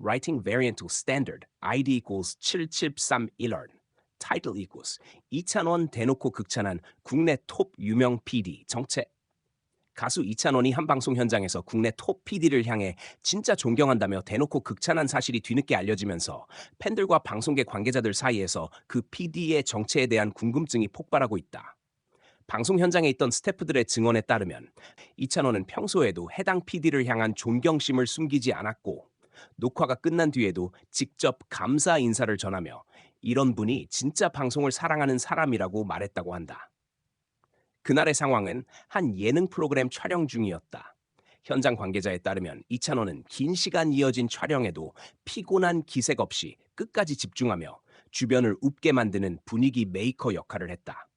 Writing Variant Standard ID equals 7731 Title equals 이찬원 대놓고 극찬한 국내 톱 유명 PD 정체 가수 이찬원이 한 방송 현장에서 국내 톱 PD를 향해 진짜 존경한다며 대놓고 극찬한 사실이 뒤늦게 알려지면서 팬들과 방송계 관계자들 사이에서 그 PD의 정체에 대한 궁금증이 폭발하고 있다. 방송 현장에 있던 스태프들의 증언에 따르면 이찬원은 평소에도 해당 PD를 향한 존경심을 숨기지 않았고 녹화가 끝난 뒤에도 직접 감사 인사를 전하며 이런 분이 진짜 방송을 사랑하는 사람이라고 말했다고 한다. 그날의 상황은 한 예능 프로그램 촬영 중이었다. 현장 관계자에 따르면 이찬원은 긴 시간 이어진 촬영에도 피곤한 기색 없이 끝까지 집중하며 주변을 웃게 만드는 분위기 메이커 역할을 했다.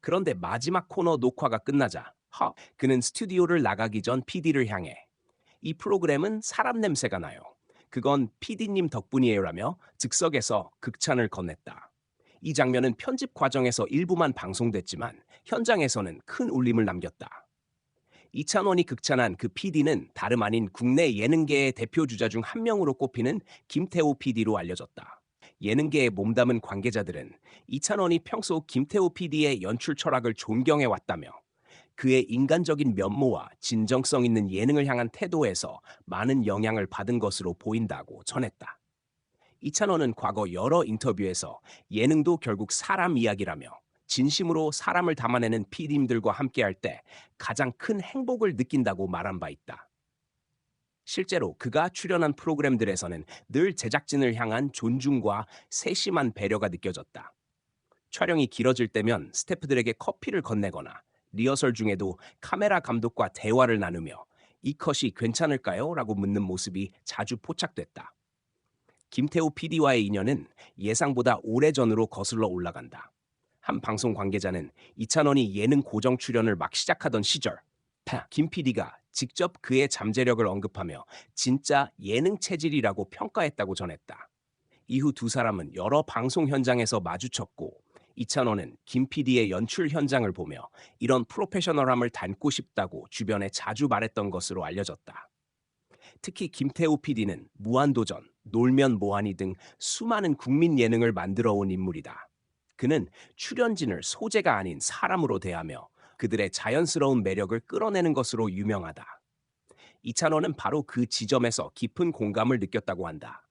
그런데 마지막 코너 녹화가 끝나자 허, 그는 스튜디오를 나가기 전 PD를 향해 이 프로그램은 사람 냄새가 나요. 그건 PD님 덕분이에요라며 즉석에서 극찬을 건넸다. 이 장면은 편집 과정에서 일부만 방송됐지만 현장에서는 큰 울림을 남겼다. 이찬원이 극찬한 그 PD는 다름 아닌 국내 예능계의 대표 주자 중 한 명으로 꼽히는 김태호 PD로 알려졌다. 예능계에 몸담은 관계자들은 이찬원이 평소 김태호 PD의 연출 철학을 존경해 왔다며 그의 인간적인 면모와 진정성 있는 예능을 향한 태도에서 많은 영향을 받은 것으로 보인다고 전했다. 이찬원은 과거 여러 인터뷰에서 예능도 결국 사람 이야기라며 진심으로 사람을 담아내는 PD님들과 함께할 때 가장 큰 행복을 느낀다고 말한 바 있다. 실제로 그가 출연한 프로그램들에서는 늘 제작진을 향한 존중과 세심한 배려가 느껴졌다. 촬영이 길어질 때면 스태프들에게 커피를 건네거나 리허설 중에도 카메라 감독과 대화를 나누며 이 컷이 괜찮을까요? 라고 묻는 모습이 자주 포착됐다. 김태우 PD와의 인연은 예상보다 오래전으로 거슬러 올라간다. 한 방송 관계자는 이찬원이 예능 고정 출연을 막 시작하던 시절 김 PD가 직접 그의 잠재력을 언급하며 진짜 예능 체질이라고 평가했다고 전했다. 이후 두 사람은 여러 방송 현장에서 마주쳤고 이찬원은 김 PD의 연출 현장을 보며 이런 프로페셔널함을 닮고 싶다고 주변에 자주 말했던 것으로 알려졌다. 특히 김태우 PD는 무한도전, 놀면 뭐하니 등 수많은 국민 예능을 만들어 온 인물이다. 그는 출연진을 소재가 아닌 사람으로 대하며 그들의 자연스러운 매력을 끌어내는 것으로 유명하다. 이찬원은 바로 그 지점에서 깊은 공감을 느꼈다고 한다.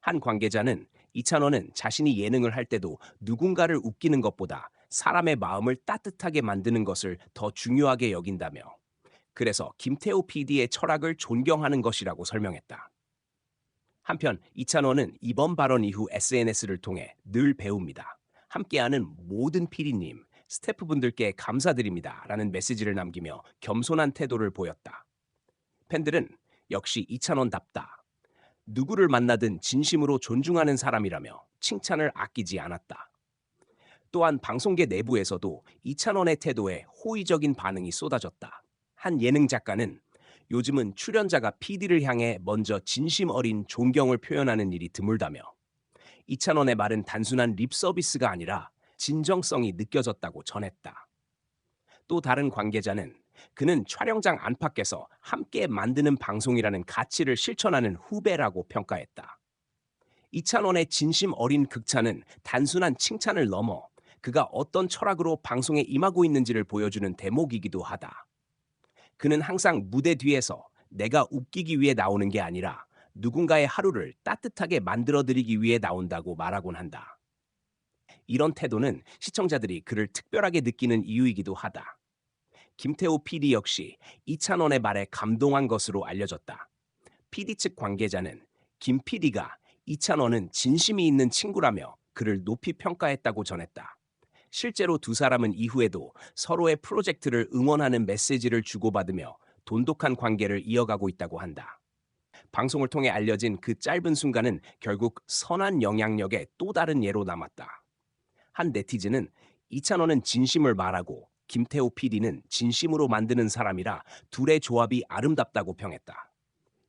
한 관계자는 이찬원은 자신이 예능을 할 때도 누군가를 웃기는 것보다 사람의 마음을 따뜻하게 만드는 것을 더 중요하게 여긴다며 그래서 김태호 PD의 철학을 존경하는 것이라고 설명했다. 한편 이찬원은 이번 발언 이후 SNS를 통해 늘 배웁니다. 함께하는 모든 PD님, 스태프분들께 감사드립니다. 라는 메시지를 남기며 겸손한 태도를 보였다. 팬들은 역시 이찬원답다. 누구를 만나든 진심으로 존중하는 사람이라며 칭찬을 아끼지 않았다. 또한 방송계 내부에서도 이찬원의 태도에 호의적인 반응이 쏟아졌다. 한 예능 작가는 요즘은 출연자가 PD를 향해 먼저 진심 어린 존경을 표현하는 일이 드물다며 이찬원의 말은 단순한 립 서비스가 아니라 진정성이 느껴졌다고 전했다. 또 다른 관계자는 그는 촬영장 안팎에서 함께 만드는 방송이라는 가치를 실천하는 후배라고 평가했다. 이찬원의 진심 어린 극찬은 단순한 칭찬을 넘어 그가 어떤 철학으로 방송에 임하고 있는지를 보여주는 대목이기도 하다. 그는 항상 무대 뒤에서 내가 웃기기 위해 나오는 게 아니라 누군가의 하루를 따뜻하게 만들어드리기 위해 나온다고 말하곤 한다. 이런 태도는 시청자들이 그를 특별하게 느끼는 이유이기도 하다. 김태호 PD 역시 이찬원의 말에 감동한 것으로 알려졌다. PD 측 관계자는 김 PD가 이찬원은 진심이 있는 친구라며 그를 높이 평가했다고 전했다. 실제로 두 사람은 이후에도 서로의 프로젝트를 응원하는 메시지를 주고받으며 돈독한 관계를 이어가고 있다고 한다. 방송을 통해 알려진 그 짧은 순간은 결국 선한 영향력의 또 다른 예로 남았다. 한 네티즌은 이찬원은 진심을 말하고 김태호 PD는 진심으로 만드는 사람이라 둘의 조합이 아름답다고 평했다.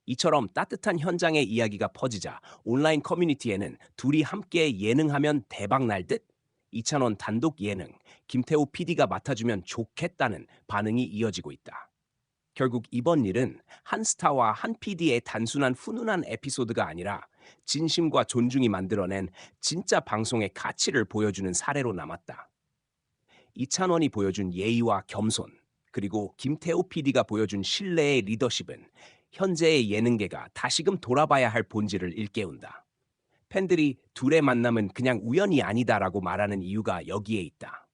이처럼 따뜻한 현장의 이야기가 퍼지자 온라인 커뮤니티에는 둘이 함께 예능하면 대박 날 듯? 이찬원 단독 예능, 김태호 PD가 맡아주면 좋겠다는 반응이 이어지고 있다. 결국 이번 일은 한 스타와 한 PD의 단순한 훈훈한 에피소드가 아니라 진심과 존중이 만들어낸 진짜 방송의 가치를 보여주는 사례로 남았다. 이찬원이 보여준 예의와 겸손, 그리고 김태호 PD가 보여준 신뢰의 리더십은 현재의 예능계가 다시금 돌아봐야 할 본질을 일깨운다. 팬들이 둘의 만남은 그냥 우연이 아니다라고 말하는 이유가 여기에 있다.